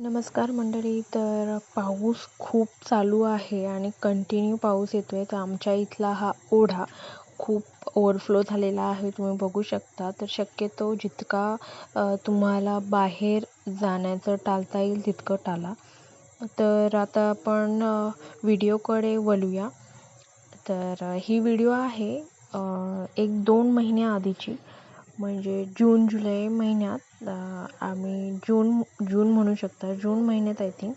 नमस्कार मंडळी तर पाऊस खूप चालू आहे आणि कंटिन्यू पाऊस येतो आहे तर आमच्या इथला हा ओढा खूप ओव्हरफ्लो झालेला आहे. तुम्ही बघू शकता. तर शक्यतो जितका तुम्हाला बाहेर जाण्याचं टाळता येईल तितकं टाळा तर आता आपण व्हिडिओकडे वळूया. तर ही व्हिडिओ आहे एक दोन महिन्याआधीची. म्हणजे जून जुलै महिन्यात आम्ही जून जून म्हणू शकता. जून महिन्यात आय थिंक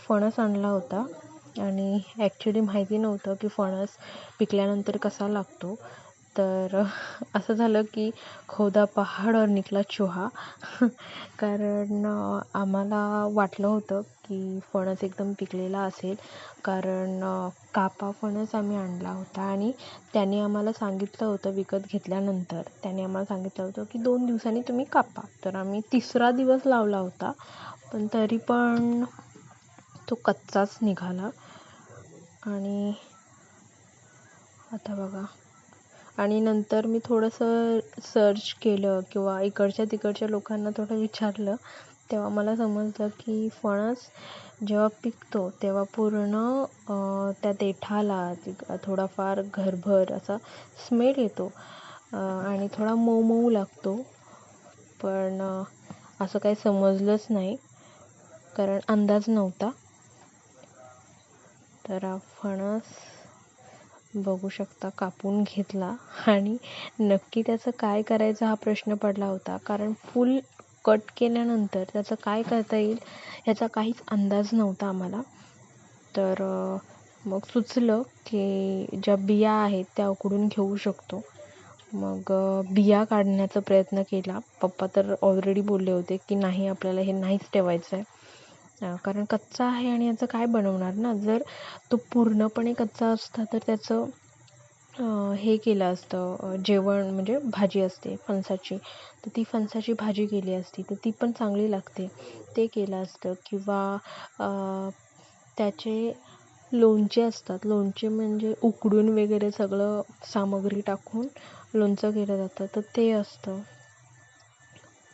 फणस आणला होता. आणि ॲक्च्युली माहिती नव्हतं की फणस पिकल्यानंतर कसा लागतो. तर असं झालं की खोदा पहाड और निकला चुहा. कारण आम्हाला वाटलं होतं की फणस एकदम पिकलेला असेल. कारण कापा फणस आम्ही आणला होता आणि त्याने आम्हाला सांगितलं होतं विकत घेतल्यानंतर. त्याने आम्हाला सांगितलं होतं की दोन दिवसांनी तुम्ही कापा. तर आम्ही तिसरा दिवस लावला होता. पण तरी पण तो कच्चाच निघाला. आणि आता बघा. आणि नंतर मी थोडंसं सर्च केलं किंवा इकडच्या तिकडच्या लोकांना थोडं विचारलं तेव्हा मला समजलं की फणस जेव्हा पिकतो तेव्हा पूर्ण त्या देठाला थोडाफार घरभर असा स्मेल येतो. आणि थोडा मऊ मऊ लागतो. पण असं काही समजलंच नाही कारण अंदाज नव्हता. तर फणस बघू शकता कापून घेतला. आणि नक्की त्याचं काय करायचं हा प्रश्न पडला होता. कारण फुल कट केल्यानंतर त्याचं काय करता येईल याचा काहीच अंदाज नव्हता आम्हाला. तर मग सुचलं की ज्या बिया आहेत त्या उकडून घेऊ शकतो. मग बिया काढण्याचा प्रयत्न केला. पप्पा तर ऑलरेडी बोलले होते की नाही आपल्याला हे नाहीच ठेवायचं आहे कारण कच्चा आहे आणि याचं काय बनवणार ना? जर तो पूर्णपणे कच्चा असता तर त्याचं हे केलं असतं जेवण म्हणजे भाजी असते फणसाची. तर ती फणसाची भाजी केली असती तर ती पण चांगली लागते. ते केलं असतं किंवा त्याचे लोणचे असतात. लोणचे म्हणजे उकडून वगैरे सगळं सामग्री टाकून लोणचं केलं जातं तर ते असतं.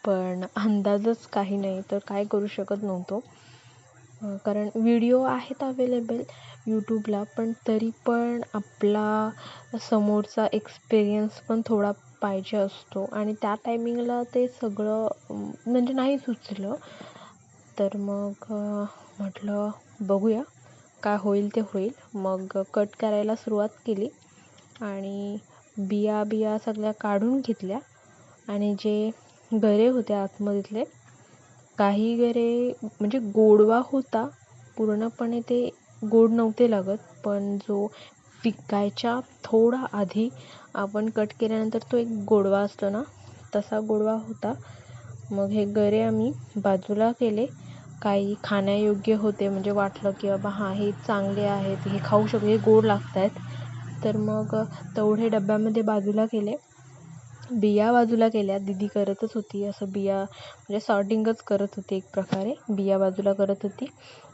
पण अंदाजच काही नाही तर काय करू शकत नव्हतो. कारण व्हिडिओ आहेत अवेलेबल यूट्यूबला पण तरी पण आपला समोरचा एक्सपिरियन्स पण थोडा पाहिजे असतो. आणि त्या टायमिंगला ते सगळं म्हणजे नाही सुचलं तर मग म्हटलं बघूया काय होईल ते होईल. मग कट करायला सुरुवात केली आणि बिया बिया सगळ्या काढून घेतल्या. आणि जे गरे होते आतमधले काही गरे म्हणजे गोडवा होता पूर्णपणे ते गोड नव्हते लागत पण जो पिकायच्या थोडा आधी आपण कट केल्यानंतर तो एक गोडवा असतो ना तसा गोडवा होता. मग हे गरे आम्ही बाजूला केले. काही खाण्यायोग्य होते म्हणजे वाटलं की बाबा हां हे चांगले आहेत हे खाऊ शकतो हे गोड लागत आहेत तर मग तेवढे डब्यामध्ये बाजूला केले. बिया बाजूला केल्या. दीदी करतच होती. असं बिया म्हणजे सॉर्टिंगच करत होती एक प्रकारे. बिया बाजूला करत होती.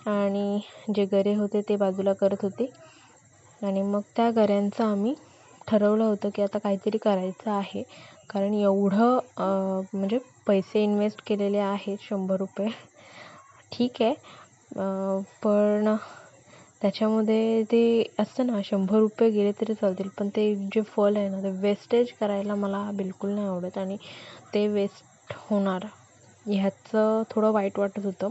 आणि जे गरे होते ते बाजूला करत होते. आणि मग त्या गऱ्यांचं आम्ही ठरवलं होतं की आता काहीतरी करायचं आहे. कारण एवढं म्हणजे पैसे इन्व्हेस्ट केलेले आहेत शंभर रुपये. ठीक आहे. पण त्याच्यामध्ये ते असतं ना शंभर रुपये गेले तरी चालतील. पण ते जे फळ आहे ना ते वेस्टेज करायला मला बिलकुल नाही आवडत. आणि ते वेस्ट होणार. ह्याचं थोडं वाईट वाटत होतं.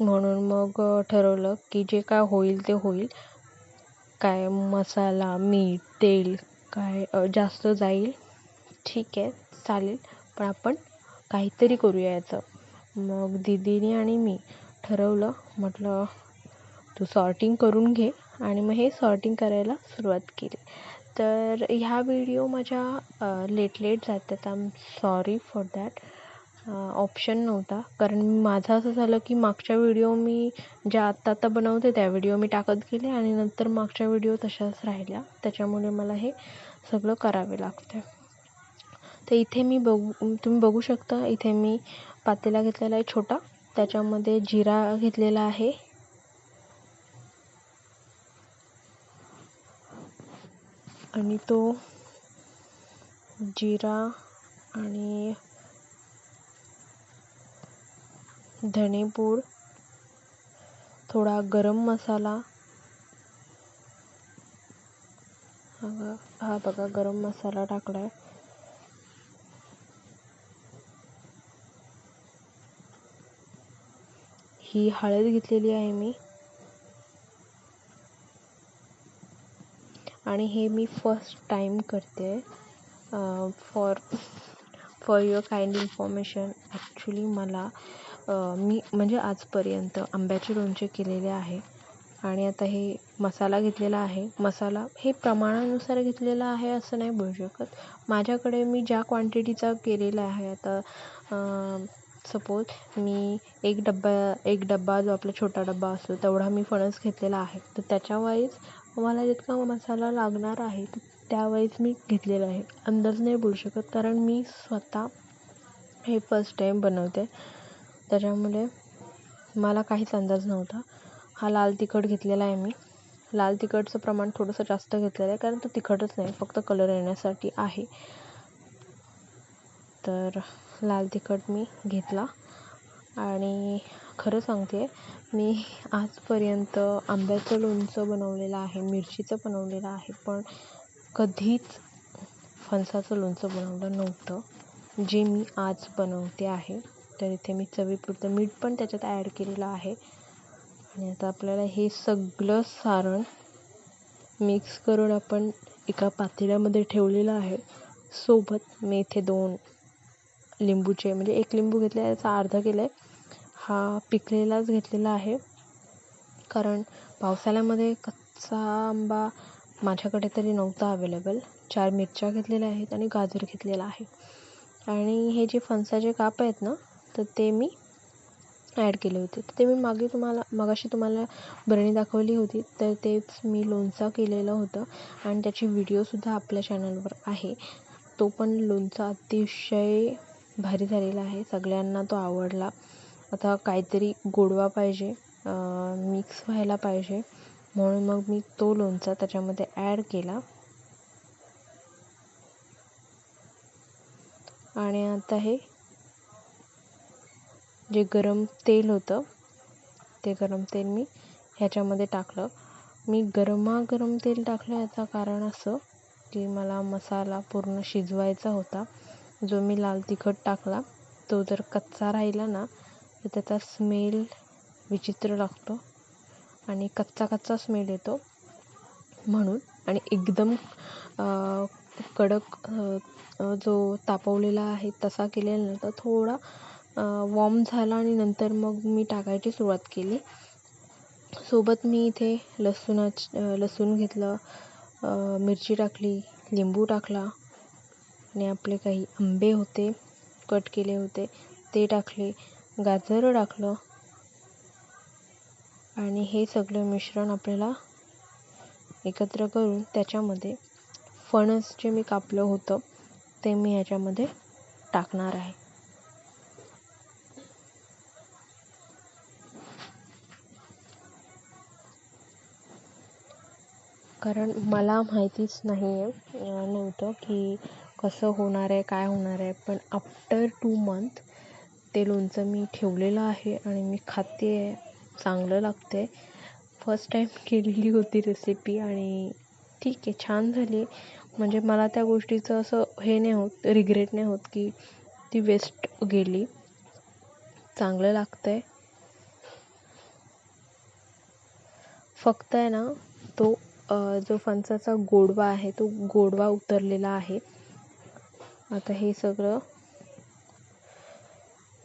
म्हणून मग ठरवलं की जे काय होईल ते होईल. काय मसाला मीठ तेल काय जास्त जाईल. ठीक आहे चालेल. पण आपण काहीतरी करूया याचं. मग दीदीने आणि मी ठरवलं म्हटलं तू सॉर्टिंग करून घे. आणि मग हे सॉर्टिंग करायला सुरुवात केली. तर ह्या व्हिडिओ माझ्या लेट लेट जातात. I'm sorry for that option नव्हता. कारण माझं असं झालं की मागच्या व्हिडिओ मी ज्या आत्ता आत्ता बनवते त्या व्हिडिओ मी टाकत गेले आणि नंतर मागच्या व्हिडिओ तशाच राहिल्या. त्याच्यामुळे मला हे सगळं करावे लागते. तर इथे मी बघू तुम्ही बघू शकता इथे मी पातेला घेतलेला आहे छोटा. त्याच्यामध्ये जिरा घेतलेला आहे. आणि तो जिरा आणि धणेपूड थोडा गरम मसाला. हा बघा गरम मसाला टाकलाय. ही हळद घेतलेली आहे मी. आणि हे मी फर्स्ट टाईम करते. For for your kind information actually मला मी म्हणजे आजपर्यंत आंब्याचे लोणचे केलेले आहे. आणि आता हे मसाला घेतलेला आहे. मसाला हे प्रमाणानुसार घेतलेला आहे असं नाही बोलू शकत. माझ्याकडे मी ज्या क्वांटिटीचा केलेला आहे आता सपोज मी एक डब्बा एक डब्बा जो आपला छोटा डब्बा असतो तेवढा मी फणस घेतलेला आहे. तर त्याच्या वाईज मला जितका मसाला लागणार आहे त्यावेळेस मी घेतलेला आहे. अंदाज नाही बोलू शकत कारण मी स्वतः हे फर्स्ट टाईम बनवते. त्याच्यामुळे मला काहीच अंदाज नव्हता. हा लाल तिखट घेतलेला आहे मी. लाल तिखटचं प्रमाण थोडंसं जास्त घेतलेलं आहे कारण तो तिखटच नाही फक्त कलर येण्यासाठी आहे. तर लाल तिखट मी घेतला. आणि खरं सांगते मी आजपर्यंत आंब्याचं लोणचं बनवलेलं आहे मिरचीचं बनवलेलं आहे पण कधीच फणसाचं लोणचं बनवलं नव्हतं. जे मी आज बनवते आहे तर इथे मी चवीपुरतं मीठ पण त्याच्यात ॲड केलेलं आहे. आणि आता आपल्याला हे सगळं सारण मिक्स करून आपण एका पातेल्यामध्ये ठेवलेलं आहे. सोबत मी इथे दोन लिंबूचे म्हणजे एक लिंबू घेतला आहे त्याचा अर्धा केला आहे हा पिकलेलाच घेतलेला आहे. कारण पावसाळ्यामध्ये कच्चा आंबा माझ्याकडे तरी नव्हता अवेलेबल चार मिरच्या घेतलेल्या आहेत आणि गाजर घेतलेला आहे. आणि हे जे फणसाचे काप आहेत ना तर ते मी ॲड केले होते. तर ते मी मागे तुम्हाला मगाशी तुम्हाला बरणी दाखवली होती तर तेच मी लोणचं केलेलं होतं. आणि त्याची व्हिडिओसुद्धा आपल्या चॅनलवर आहे. तो पण लोणचा अतिशय भारी झालेला आहे. सगळ्यांना तो आवडला. आता काहीतरी गोडवा पाहिजे मिक्स व्हायला पाहिजे. म्हणून मग मी तो लोणचा त्याच्यामध्ये ॲड केला. आणि आता हे जे गरम तेल होतं ते गरम तेल मी ह्याच्यामध्ये टाकलं. मी गरमागरम तेल टाकलं याचं कारण असं की मला मसाला पूर्ण शिजवायचा होता. जो मी लाल तिखट टाकला तो जर कच्चा राहिला ना तर त्याचा स्मेल विचित्र लागतो आणि कच्चा कच्चा स्मेल येतो म्हणून. आणि एकदम कडक जो तापवलेला आहे तसा केलेला नव्हता थोडा वॉर्म झाला आणि नंतर मग मी टाकायची सुरुवात केली. सोबत मी इथे लसूणाच लसूण घेतलं मिरची टाकली लिंबू टाकला आणि आपले काही आंबे होते कट केले होते ते टाकले. गाजर टाकलं. आणि हे सगळं मिश्रण आपल्याला एकत्र करून त्याच्यामध्ये फणस जे मी कापलं होतं ते मी ह्याच्यामध्ये टाकणार आहे. कारण मला माहितीच नाही आहे नव्हतं की कसं होणार आहे काय होणार आहे पण आफ्टर टू मंथ ते लोणचं मी ठेवलेलं आहे आणि मी खाते आहे चांगलं आहे फर्स्ट टाईम केलेली होती रेसिपी आणि ठीक आहे छान झाली. म्हणजे मला त्या गोष्टीचं असं हे नाही होत रिग्रेट नाही होत की ती वेस्ट गेली. चांगलं लागतं आहे फक्त आहे ना तो जो फणसाचा गोडवा आहे तो गोडवा उतरलेला आहे. आता हे सगळं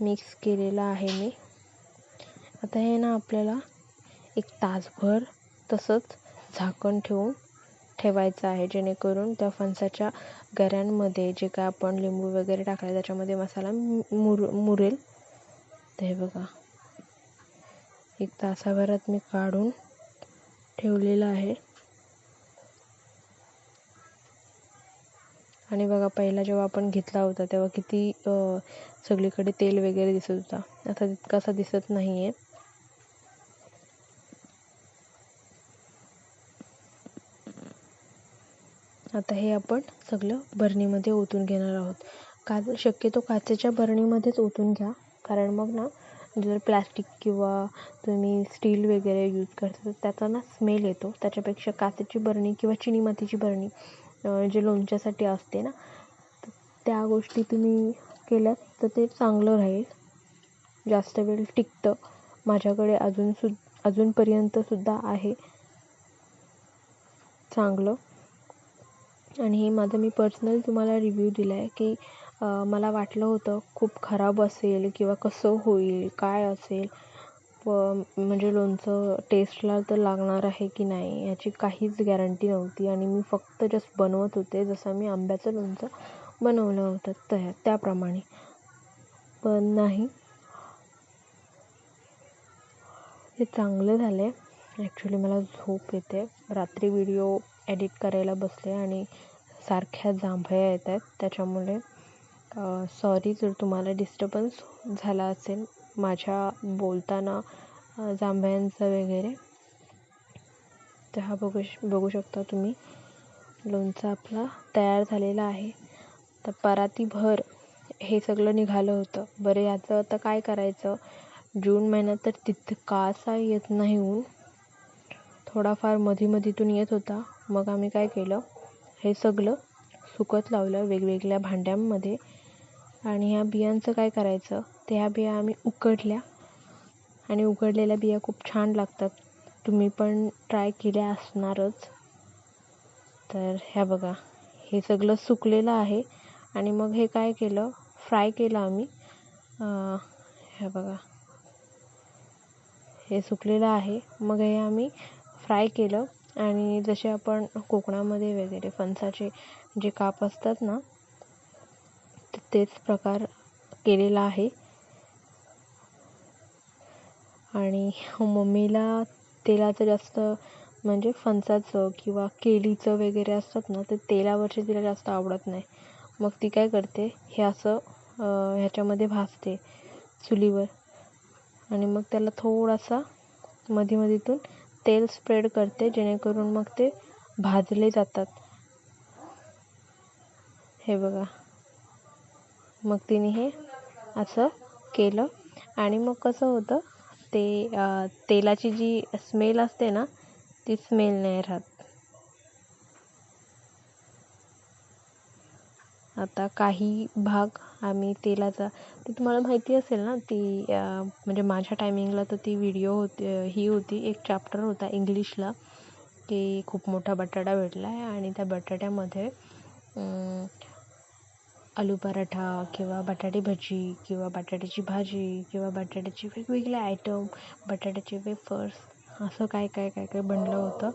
मिक्स केलेलं आहे मी. आता हे ना आपल्याला एक तासभर तसंच झाकण ठेवून ठेवायचं आहे जेणेकरून त्या फणसाच्या गऱ्यांमध्ये जे काय आपण लिंबू वगैरे टाकले त्याच्यामध्ये मसाला मुर मुरेल. तर हे बघा. एक तासाभरात मी काढून ठेवलेलं आहे. आणि बघा पहिला जेव्हा आपण घेतला होता तेव्हा किती सगळीकडे तेल वगैरे दिसत होता. आता तितकासा दिसत नाही आहे आता हे आपण सगळं बरणीमध्ये ओतून घेणार आहोत. का शक्यतो काचेच्या बरणीमध्येच ओतून घ्या. कारण मग ना जर प्लॅस्टिक किंवा तुम्ही स्टील वगैरे यूज करता तर त्याचा ना स्मेल येतो. त्याच्यापेक्षा काचेची बरणी किंवा चिनी मातीची बरणी जे लोणच्यासाठी असते ना तर त्या गोष्टी तुम्ही केल्यात तर ते चांगलं राहील. जास्त वेळ टिकतं. माझ्याकडे अजून सु अजूनपर्यंतसुद्धा आहे. चांगलं. आणि हे माझं मी पर्सनल तुम्हाला रिव्ह्यू दिला आहे की मला वाटलं होतं खूप खराब असेल किंवा कसं होईल काय असेल व म्हणजे लोणचं टेस्टला तर लागणार आहे की नाही याची काहीच गॅरंटी नव्हती. आणि मी फक्त जस्ट बनवत होते जसं मी आंब्याचं लोणचं बनवलं होतं तया त्याप्रमाणे. पण नाही. हे चांगलं झालं आहे ॲक्च्युली मला झोप येते. रात्री व्हिडिओ एडिट करायला बसले आणि सारख्या जांभया येत आहेत. त्याच्यामुळे सॉरी जर तुम्हाला डिस्टर्बन्स झाला असेल माझ्या बोलताना जांभयांचं वगैरे. तर हा बघू बघू शकता तुम्ही. लोणचं आपला तयार झालेला आहे. तर परातीभर हे सगळं निघालं होतं. बरं याचं आता काय करायचं? जून महिन्यात तर तितकासा येत नाही ऊन थोडाफार मधीमधीतून येत होता. मग आम्ही काय केलं? हे सगळं सुकत लावलं वेगवेगळ्या भांड्यांमध्ये. आणि ह्या बियांचं काय करायचं? ते ह्या बिया आम्ही उकडल्या. आणि उकडलेल्या बिया खूप छान लागतात. तुम्ही पण ट्राय केल्या असणारच. तर ह्या बघा हे सगळं सुकलेलं आहे. आणि मग हे काय केलं? फ्राय केलं आम्ही. ह्या बघा. हे सुकलेलं आहे. मग हे आम्ही फ्राय केलं. आणि जसे आपण कोकणामध्ये वगैरे फणसाचे जे काप असतात ना तेच प्रकार केलेला आहे. आणि मम्मीला तेलाचं जास्त म्हणजे फणसाचं किंवा केळीचं वगैरे असतात ना ते तेलावरचे तिला जास्त आवडत नाही. मग ती काय करते हे असं ह्याच्यामध्ये भाजते चुलीवर. आणि मग त्याला थोडासा मधीमधीतून तेल स्प्रेड करते जेणेकरून मग ते भाजले जातात. हे बघा. मग तिने हे असं केलं. आणि मग कसं होतं ते तेलाची जी स्मेल असते ना ती स्मेल नाही राहत. आता काही भाग आम्ही तेलाचा ते तुम्हाला माहिती असेल ना ती म्हणजे माझ्या टायमिंगला तर ती व्हिडिओ होती ही होती एक चॅप्टर होता इंग्लिशला की खूप मोठा बटाटा भेटला आहे आणि त्या बटाट्यामध्ये आलू पराठा किंवा बटाटे भजी किंवा बटाट्याची भाजी किंवा बटाट्याची वेगवेगळे आयटम बटाट्याचे वेफर्स असं काय काय काय काय बनलं होतं.